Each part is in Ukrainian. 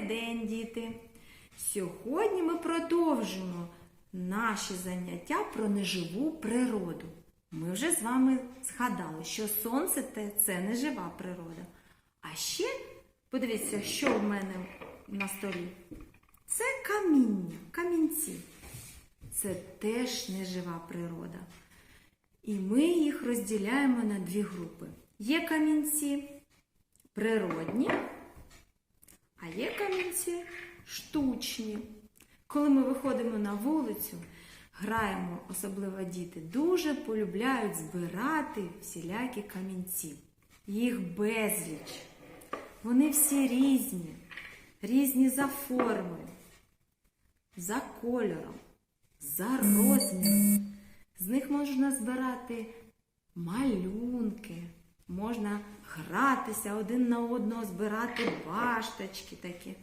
Добрий день, діти! Сьогодні ми продовжимо наші заняття про неживу природу. Ми вже з вами згадали, що сонце це нежива природа. А ще подивіться, що в мене на столі. Це каміння, камінці. Це теж нежива природа. І ми їх розділяємо на дві групи. Є камінці природні, є камінці штучні. Коли ми виходимо на вулицю, граємо, особливо діти, дуже полюбляють збирати всілякі камінці. Їх безліч. Вони всі різні, різні за формою, за кольором, за розміром. З них можна збирати малюнки, можна гратися один на одного, збирати башточки такі.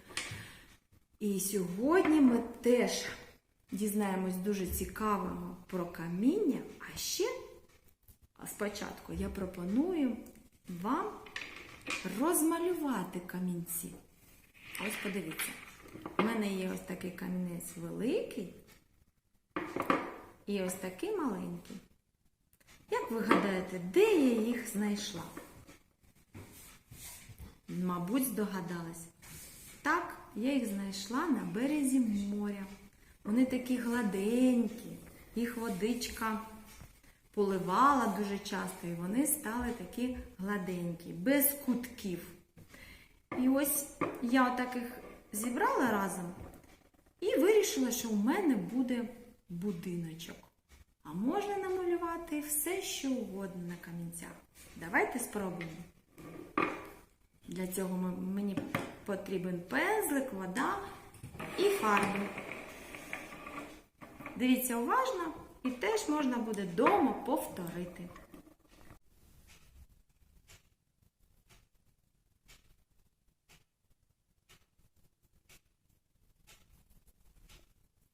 І сьогодні ми теж дізнаємось дуже цікавого про каміння. А ще спочатку я пропоную вам розмалювати камінці. Ось подивіться. У мене є ось такий камінець великий і ось такий маленький. Як ви гадаєте, де я їх знайшла? Мабуть, здогадалась. Так, я їх знайшла на березі моря. Вони такі гладенькі, їх водичка поливала дуже часто, і вони стали такі гладенькі, без кутків. І ось я отак їх зібрала разом і вирішила, що у мене буде будиночок. А можна намалювати все, що угодно на камінцях. Давайте спробуємо. Для цього мені потрібен пензлик, вода і фарби. Дивіться уважно і теж можна буде вдома повторити.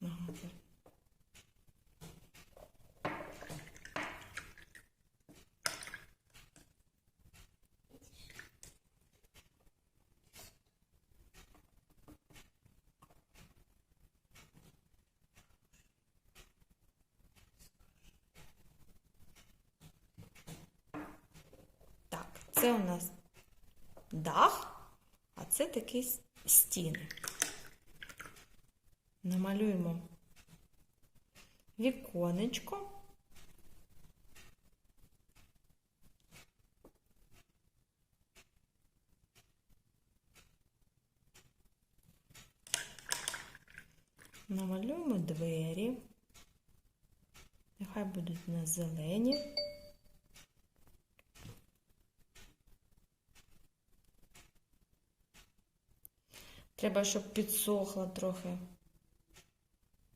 Так, це у нас дах, а це такі стіни. Намалюємо віконечко. Намалюємо двері. Нехай будуть у нас зелені. Треба, щоб підсохло трохи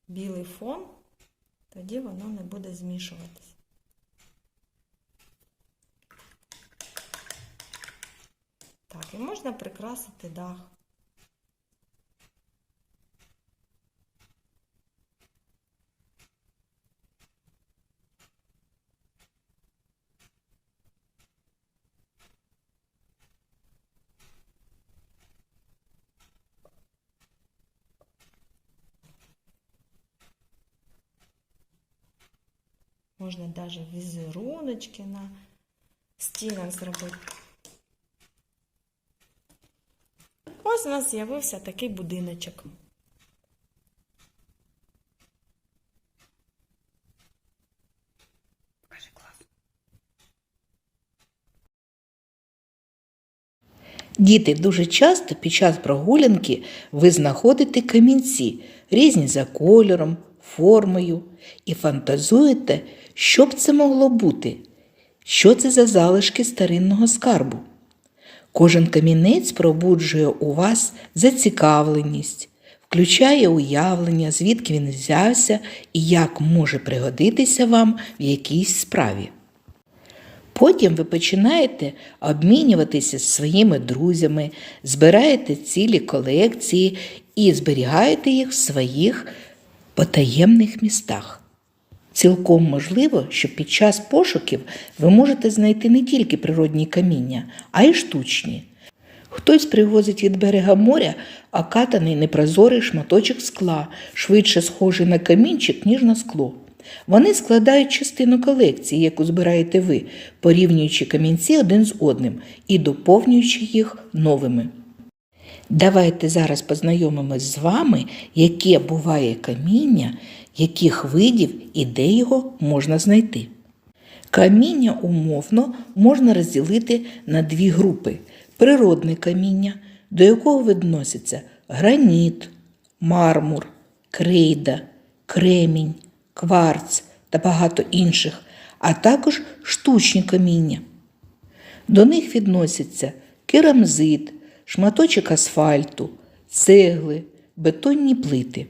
білий фон, тоді воно не буде змішуватися. Так, і можна прикрасити дах. Можна навіть візеруночки на стінах зробити. Ось у нас з'явився такий будиночок. Покажи клас. Діти, дуже часто під час прогулянки ви знаходите камінці, різні за кольором, формою, і фантазуєте, що б це могло бути, що це за залишки старинного скарбу. Кожен камінець пробуджує у вас зацікавленість, включає уявлення, звідки він взявся і як може пригодитися вам в якійсь справі. Потім ви починаєте обмінюватися зі своїми друзями, збираєте цілі колекції і зберігаєте їх в своїх потаємних містах. Цілком можливо, що під час пошуків ви можете знайти не тільки природні каміння, а й штучні. Хтось привозить від берега моря окатаний непрозорий шматочок скла, швидше схожий на камінчик, ніж на скло. Вони складають частину колекції, яку збираєте ви, порівнюючи камінці один з одним і доповнюючи їх новими. Давайте зараз познайомимось з вами, яке буває каміння, яких видів і де його можна знайти. Каміння умовно можна розділити на дві групи: природне каміння, до якого відносяться граніт, мармур, крейда, кремінь, кварц та багато інших, а також штучні каміння. До них відносяться керамзит, шматочок асфальту, цегли, бетонні плити.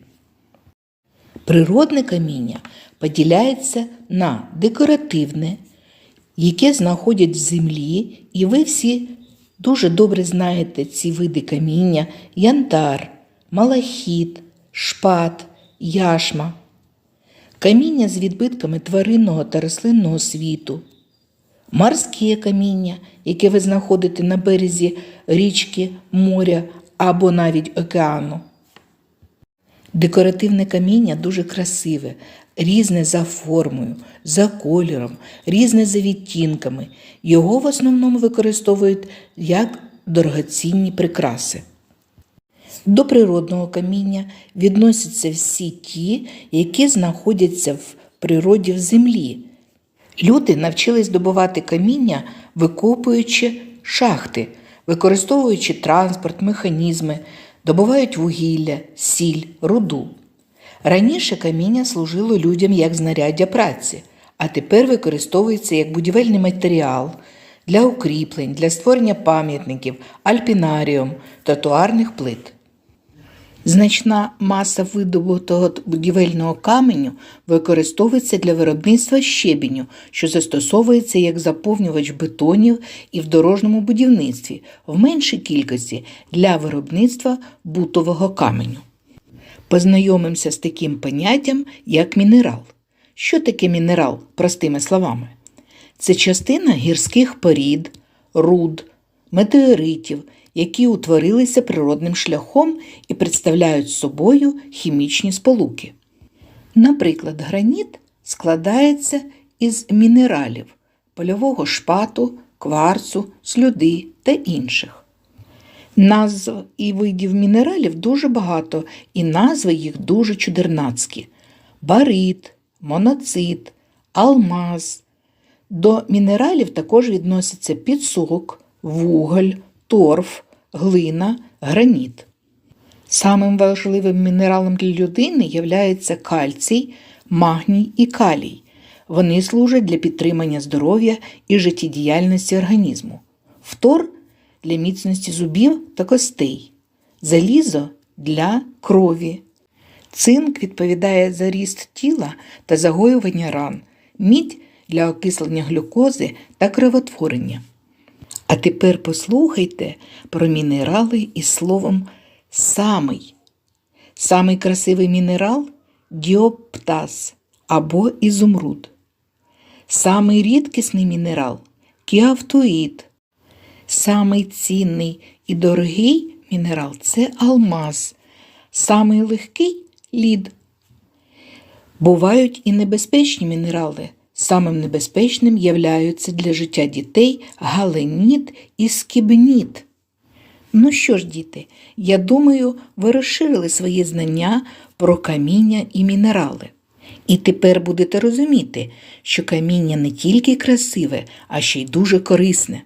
Природне каміння поділяється на декоративне, яке знаходять в землі, і ви всі дуже добре знаєте ці види каміння: янтар, малахіт, шпат, яшма, каміння з відбитками тваринного та рослинного світу, морське каміння, яке ви знаходите на березі річки, моря або навіть океану. Декоративне каміння дуже красиве, різне за формою, за кольором, різне за відтінками. Його в основному використовують як дорогоцінні прикраси. До природного каміння відносяться всі ті, які знаходяться в природі в землі. Люди навчились добувати каміння, викопуючи шахти, використовуючи транспорт, механізми, добувають вугілля, сіль, руду. Раніше каміння служило людям як знаряддя праці, а тепер використовується як будівельний матеріал для укріплень, для створення пам'ятників, альпінаріум, тротуарних плит. Значна маса видобутого будівельного каменю використовується для виробництва щебеню, що застосовується як заповнювач бетонів і в дорожньому будівництві, в меншій кількості для виробництва бутового каменю. Познайомимося з таким поняттям, як мінерал. Що таке мінерал, простими словами? Це частина гірських порід, руд, метеоритів, які утворилися природним шляхом і представляють собою хімічні сполуки. Наприклад, граніт складається із мінералів польового шпату, кварцу, слюди та інших. Назв і видів мінералів дуже багато, і назви їх дуже чудернацькі: барит, моноцит, алмаз. До мінералів також відносяться підсок, вуголь, торф, глина, граніт. Самим важливим мінералом для людини являється кальцій, магній і калій. Вони служать для підтримання здоров'я і життєдіяльності організму. Фтор для міцності зубів та костей, залізо для крові. Цинк відповідає за ріст тіла та загоювання ран, мідь для окислення глюкози та кровотворення. А тепер послухайте про мінерали із словом самий. Самий красивий мінерал діоптаз або ізумруд. Самий рідкісний мінерал кіавтоїд. Самий цінний і дорогий мінерал це алмаз. Самий легкий лід. Бувають і небезпечні мінерали. Самим небезпечним являються для життя дітей галеніт і скібніт. Ну що ж, діти, я думаю, ви розширили свої знання про каміння і мінерали. І тепер будете розуміти, що каміння не тільки красиве, а ще й дуже корисне.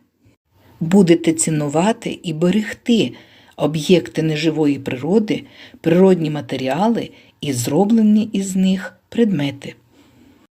Будете цінувати і берегти об'єкти неживої природи, природні матеріали і зроблені із них предмети.